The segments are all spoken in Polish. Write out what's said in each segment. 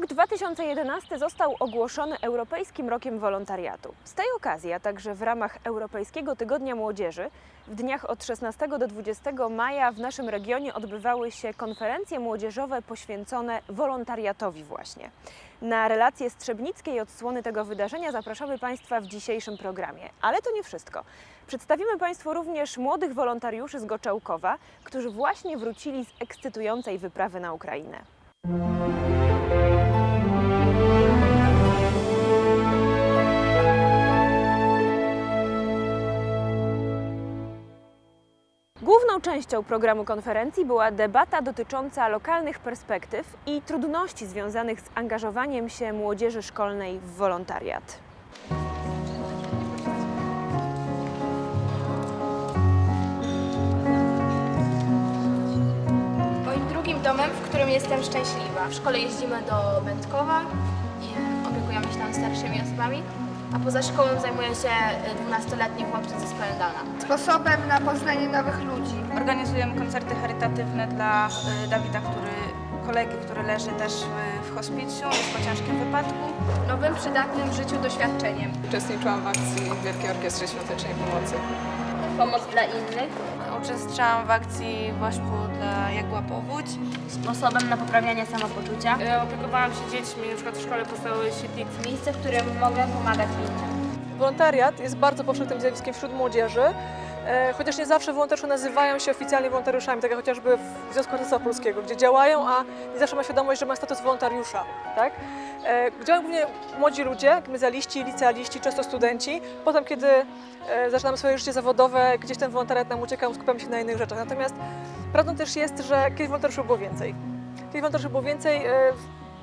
Rok 2011 został ogłoszony Europejskim Rokiem Wolontariatu. Z tej okazji, a także w ramach Europejskiego Tygodnia Młodzieży, w dniach od 16 do 20 maja w naszym regionie odbywały się konferencje młodzieżowe poświęcone wolontariatowi właśnie. Na relacje strzebnickiej odsłony tego wydarzenia zapraszamy Państwa w dzisiejszym programie. Ale to nie wszystko. Przedstawimy Państwu również młodych wolontariuszy z Goczałkowa, którzy właśnie wrócili z ekscytującej wyprawy na Ukrainę. Częścią programu konferencji była debata dotycząca lokalnych perspektyw i trudności związanych z angażowaniem się młodzieży szkolnej w wolontariat. Moim drugim domem, w którym jestem szczęśliwa. W szkole jeździmy do Będkowa i opiekujemy się tam starszymi osobami, a poza szkołą zajmuję się 12-letnim chłopcem ze Spelendana. sposobem na poznanie nowych ludzi. Organizujemy koncerty charytatywne dla y, Dawida, który, kolegi, który leży też w, w hospicjum, jest po ciężkim wypadku. Nowym, przydatnym w życiu doświadczeniem. Uczestniczyłam w akcji Wielkiej Orkiestry Świątecznej Pomocy. Pomoc dla innych. Uczestniczyłam w akcji WAŚP dla Jak była powódź. Sposobem na poprawianie samopoczucia. E, Opiekowałam się dziećmi, na przykład w szkole podstawowej Świetlicy. Miejsce, w którym mogę pomagać innym. Wolontariat jest bardzo powszechnym zjawiskiem wśród młodzieży, e, chociaż nie zawsze wolontariusze nazywają się oficjalnie wolontariuszami, tak jak chociażby w Związku Harcerstwa Polskiego, gdzie działają, a nie zawsze ma świadomość, że ma status wolontariusza. Tak? E, Działają głównie młodzi ludzie, gimnazjaliści, licealiści, często studenci. Potem, kiedy e, zaczynamy swoje życie zawodowe, gdzieś ten wolontariat nam ucieka, skupiamy się na innych rzeczach. Natomiast prawdą też jest, że kiedyś wolontariuszy było więcej. Kiedyś wolontariuszy było więcej,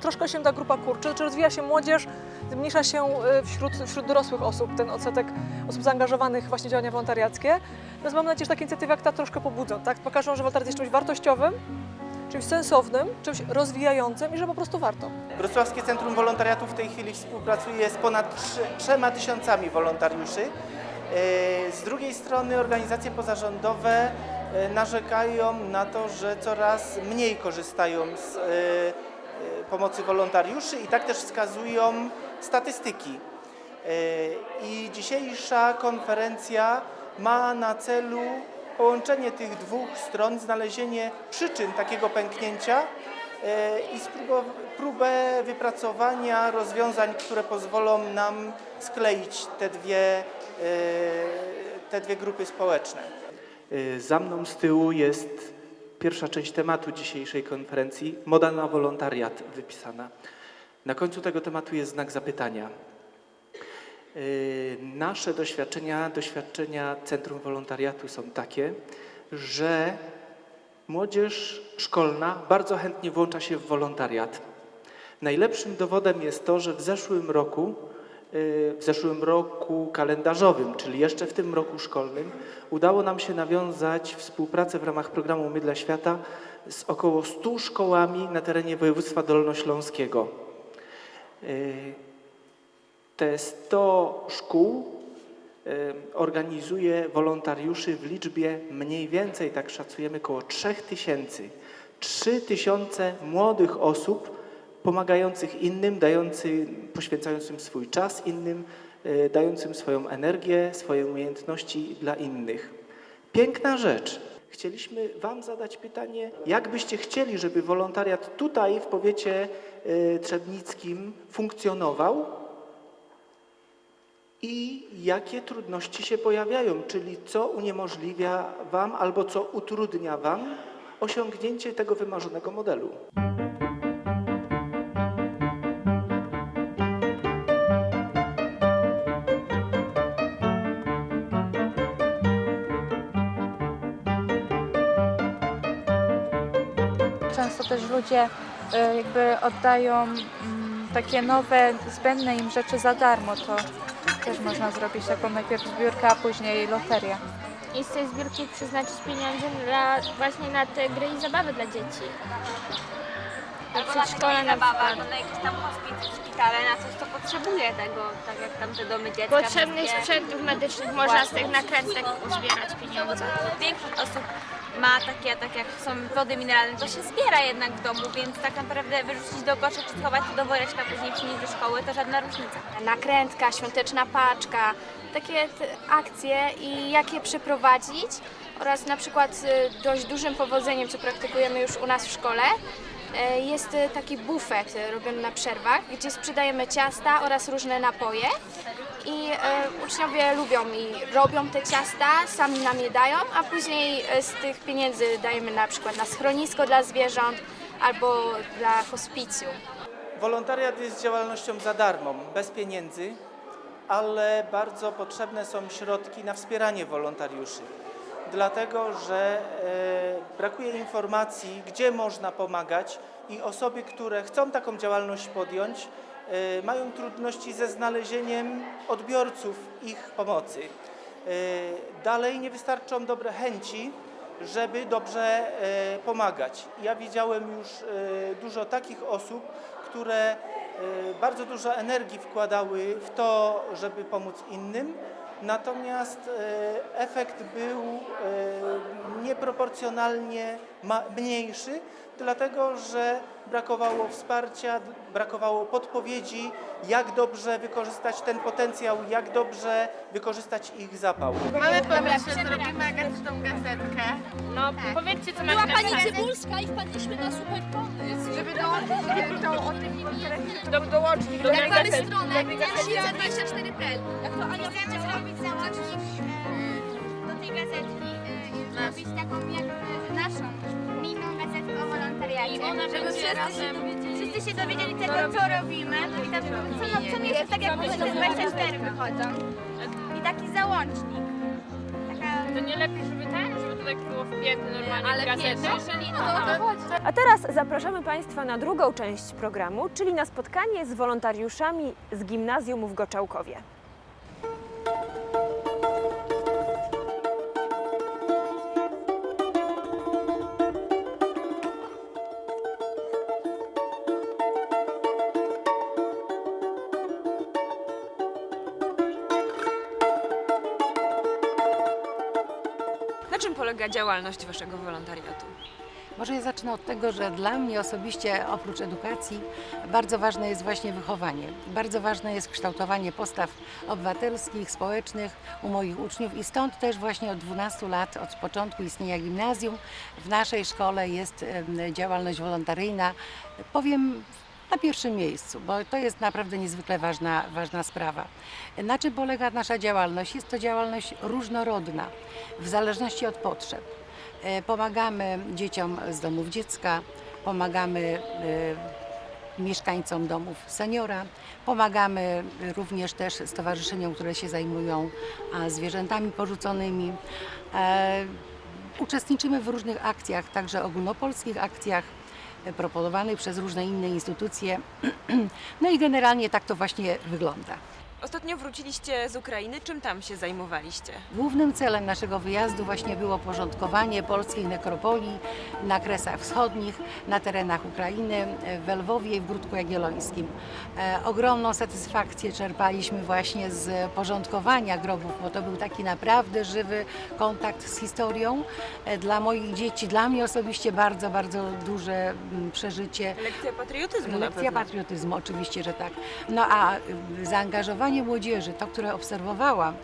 troszkę się ta grupa kurczy, czy rozwija się młodzież, zmniejsza się e, wśród, wśród dorosłych osób ten odsetek osób zaangażowanych właśnie w działania wolontariackie. Natomiast mam nadzieję, że takie inicjatywy jak ta troszkę pobudzą, tak? Pokażą, że wolontariat jest czymś wartościowym, czymś sensownym, czymś rozwijającym i że po prostu warto. Wrocławskie Centrum Wolontariatu w tej chwili współpracuje z ponad trzy- trzema tysiącami wolontariuszy. E, Z drugiej strony organizacje pozarządowe e, narzekają na to, że coraz mniej korzystają z pomocy wolontariuszy i tak też wskazują statystyki. E, I dzisiejsza konferencja ma na celu połączenie tych dwóch stron, znalezienie przyczyn takiego pęknięcia e, i próbę wypracowania rozwiązań, które pozwolą nam skleić te dwie, te dwie grupy społeczne. Za mną z tyłu jest pierwsza część tematu dzisiejszej konferencji moda na wolontariat wypisana. Na końcu tego tematu jest znak zapytania. Y, Nasze doświadczenia, doświadczenia Centrum Wolontariatu są takie, że młodzież szkolna bardzo chętnie włącza się w wolontariat. Najlepszym dowodem jest to, że w zeszłym roku, w zeszłym roku kalendarzowym, czyli jeszcze w tym roku szkolnym, udało nam się nawiązać współpracę w ramach programu My dla Świata z około 100 szkołami na terenie województwa dolnośląskiego. Y, te 100 szkół em, organizuje wolontariuszy w liczbie mniej więcej, tak szacujemy, około 3000. 3000 młodych osób pomagających innym, dający, poświęcającym swój czas innym, e, dającym swoją energię, swoje umiejętności dla innych. Piękna rzecz. Chcieliśmy Wam zadać pytanie, jak byście chcieli, żeby wolontariat tutaj w powiecie e, trzebnickim funkcjonował, i jakie trudności się pojawiają, czyli co uniemożliwia Wam albo co utrudnia Wam osiągnięcie tego wymarzonego modelu. Często też ludzie e, jakby oddają mm, takie nowe, zbędne im rzeczy za darmo. To też można zrobić taką najpierw zbiórkę, a później loterię. I z tej zbiórki przeznaczyć pieniądze dla, właśnie na te gry i zabawy dla dzieci. Na przedszkole na przykład. na jakieś tam hospice, szpitale, na coś, co potrzebuje tego, tak jak tam te domy dziecka. Potrzebnych wszystkie. sprzętów medycznych można z tych nakrętek uzbierać pieniądze. Większość osób ma takie, tak jak są wody mineralne, to się zbiera jednak w domu, więc tak naprawdę wyrzucić do kosza czy schować do woreczka, później przynieść do szkoły, to żadna różnica. Nakrętka, świąteczna paczka, takie akcje i jak je przeprowadzić oraz na przykład y, dość dużym powodzeniem, co praktykujemy już u nas w szkole, y, jest taki bufet y, robiony na przerwach, gdzie sprzedajemy ciasta oraz różne napoje i y, uczniowie lubią i robią te ciasta, sami nam je dają, a później y, z tych pieniędzy dajemy na przykład na schronisko dla zwierząt albo dla hospicjum. Wolontariat jest działalnością za darmo, bez pieniędzy, ale bardzo potrzebne są środki na wspieranie wolontariuszy. Dlatego, że e, brakuje informacji, gdzie można pomagać i osoby, które chcą taką działalność podjąć, e, mają trudności ze znalezieniem odbiorców ich pomocy. E, dalej nie wystarczą dobre chęci, żeby dobrze e, pomagać. Ja widziałem już dużo takich osób, które bardzo dużo energii wkładały w to, żeby pomóc innym, natomiast e, efekt był e, nieproporcjonalnie mniejszy, dlatego że brakowało wsparcia, brakowało podpowiedzi, jak dobrze wykorzystać ten potencjał, jak dobrze wykorzystać ich zapał. Mamy pomysł, No, powiedzcie, co macie napisać. Cybulska i wpadliśmy na super pomysł. żeby dołączyć tą o tym interesie. Do, dołącznik do tej gazety. stronę, do tej gazety. 24.pl. Jak to Ania Chcemy zrobić załącznik e, do tej gazetki i zrobić taką jakby naszą miną gazetkę o wolontariacie. Żeby wszyscy się, dowiedzieli. wszyscy się dowiedzieli tego, co robimy i tak, co, no, co miesiąc, tak jak właśnie te 24 wychodzą. I taki załącznik. To nie lepiej, żeby ten, żeby to tak było wpięte normalnie ale w gazetę? jeżeli no, A teraz zapraszamy Państwa na drugą część programu, czyli na spotkanie z wolontariuszami z gimnazjum w Goczałkowie. Polega działalność Waszego wolontariatu? Może ja zacznę od tego, że dla mnie osobiście, oprócz edukacji, bardzo ważne jest właśnie wychowanie. Bardzo ważne jest kształtowanie postaw obywatelskich, społecznych u moich uczniów i stąd też właśnie od 12 lat, od początku istnienia gimnazjum, w naszej szkole jest działalność wolontaryjna. Powiem na pierwszym miejscu, bo to jest naprawdę niezwykle ważna, ważna sprawa. Na czym polega nasza działalność? Jest to działalność różnorodna, w zależności od potrzeb. E, Pomagamy dzieciom z domów dziecka, pomagamy e, mieszkańcom domów seniora, pomagamy również też stowarzyszeniom, które się zajmują zwierzętami porzuconymi. E, Uczestniczymy w różnych akcjach, także ogólnopolskich akcjach proponowanych przez różne inne instytucje. No i generalnie tak to właśnie wygląda. Ostatnio wróciliście z Ukrainy. Czym tam się zajmowaliście? Głównym celem naszego wyjazdu właśnie było porządkowanie polskiej nekropolii na Kresach Wschodnich, na terenach Ukrainy, w Lwowie i w Gródku Jagiellońskim. E, ogromną satysfakcję czerpaliśmy właśnie z porządkowania grobów, bo to był taki naprawdę żywy kontakt z historią. E, dla moich dzieci, dla mnie osobiście bardzo, bardzo duże mm, przeżycie. Lekcja patriotyzmu na Lekcja pewno. patriotyzmu, oczywiście, że tak. No a y, zaangażowanie młodzieży, to, które obserwowałam,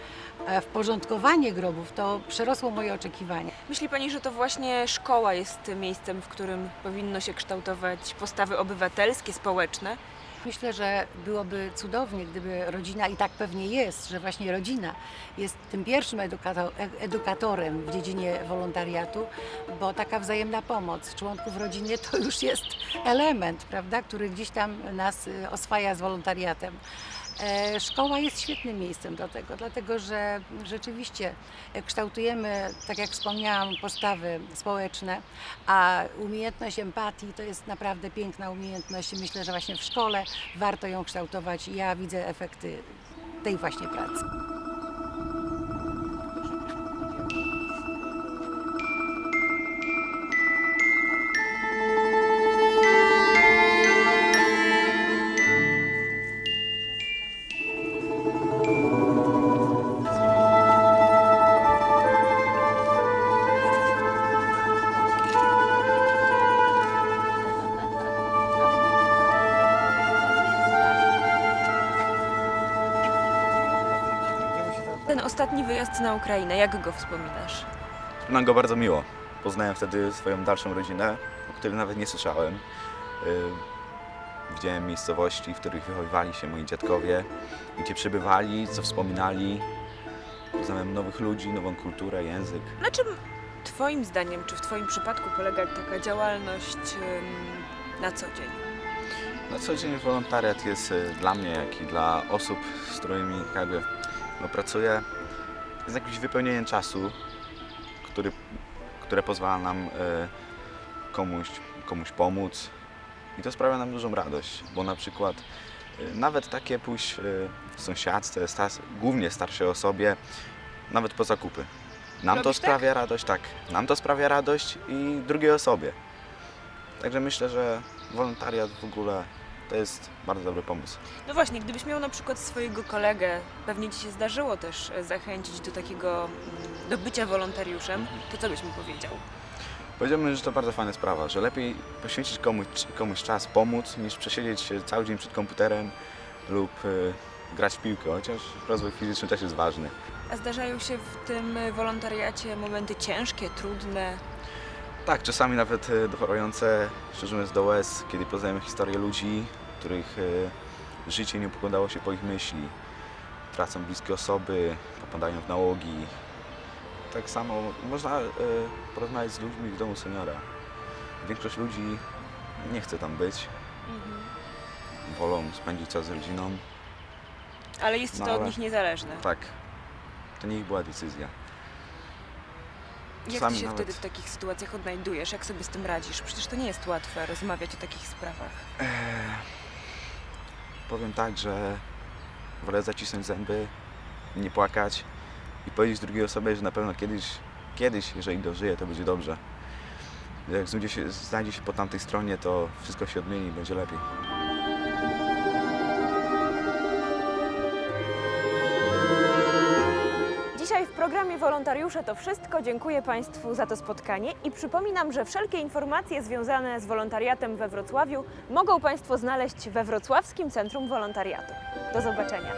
e, w porządkowanie grobów, to przerosło moje oczekiwania. Myśli Pani, że to właśnie szkoła jest miejscem, w którym powinno się kształtować postawy obywatelskie, społeczne? Myślę, że byłoby cudownie, gdyby rodzina, i tak pewnie jest, że właśnie rodzina jest tym pierwszym edukato- e- edukatorem w dziedzinie wolontariatu, bo taka wzajemna pomoc członków rodziny to już jest element, prawda, który gdzieś tam nas y, oswaja z wolontariatem. E, Szkoła jest świetnym miejscem do tego, dlatego że rzeczywiście kształtujemy, tak jak wspomniałam, postawy społeczne, a umiejętność empatii to jest naprawdę piękna umiejętność. Myślę, że właśnie w szkole warto ją kształtować ja widzę efekty tej właśnie pracy. Ten ostatni wyjazd na Ukrainę, jak go wspominasz? Mam go bardzo miło. Poznałem wtedy swoją dalszą rodzinę, o której nawet nie słyszałem. Yy, Widziałem miejscowości, w których wychowywali się moi dziadkowie, gdzie przebywali, co wspominali. Poznałem nowych ludzi, nową kulturę, język. Na czym Twoim zdaniem, czy w Twoim przypadku polega taka działalność na co dzień? Na co dzień wolontariat jest y, dla mnie, jak i dla osób, z którymi jakby no, pracuję, jest jakimś wypełnieniem czasu, który, które pozwala nam y, komuś, komuś pomóc. I to sprawia nam dużą radość, bo na przykład y, nawet takie pójść y, w sąsiadce, stas, głównie starszej osobie, nawet po zakupy. Nam to Robisz tak? sprawia radość, tak. Nam to sprawia radość i drugiej osobie. Także myślę, że wolontariat w ogóle to jest bardzo dobry pomysł. No właśnie, gdybyś miał na przykład swojego kolegę, pewnie Ci się zdarzyło też e, zachęcić do takiego, mm, do bycia wolontariuszem, to co byś mu powiedział? Powiedziałbym, że to bardzo fajna sprawa, że lepiej poświęcić komuś, komuś czas, pomóc, niż przesiedzieć się cały dzień przed komputerem lub y, grać w piłkę, chociaż rozwój fizyczny też jest ważny. A zdarzają się w tym wolontariacie momenty ciężkie, trudne? Tak, czasami nawet y, doprowadzające, szczerze mówiąc, do łez, kiedy poznajemy historię ludzi, których y, życie nie układało się po ich myśli. Tracą bliskie osoby, popadają w nałogi. Tak samo można y, porozmawiać z ludźmi w domu seniora. Większość ludzi nie chce tam być, wolą spędzić czas z rodziną. Ale jest No to od ale- nich niezależne. Tak, to nie ich była decyzja. Jak Ty Czasami się nawet- wtedy w takich sytuacjach odnajdujesz? Jak sobie z tym radzisz? Przecież to nie jest łatwe rozmawiać o takich sprawach. Powiem tak, że wolę zacisnąć zęby, nie płakać i powiedzieć drugiej osobie, że na pewno kiedyś, kiedyś, jeżeli dożyje, to będzie dobrze. Jak znajdzie się, znajdzie się po tamtej stronie, to wszystko się odmieni i będzie lepiej. Programie Wolontariusze to wszystko. Dziękuję Państwu za to spotkanie i przypominam, że wszelkie informacje związane z wolontariatem we Wrocławiu mogą Państwo znaleźć we Wrocławskim Centrum Wolontariatu. Do zobaczenia.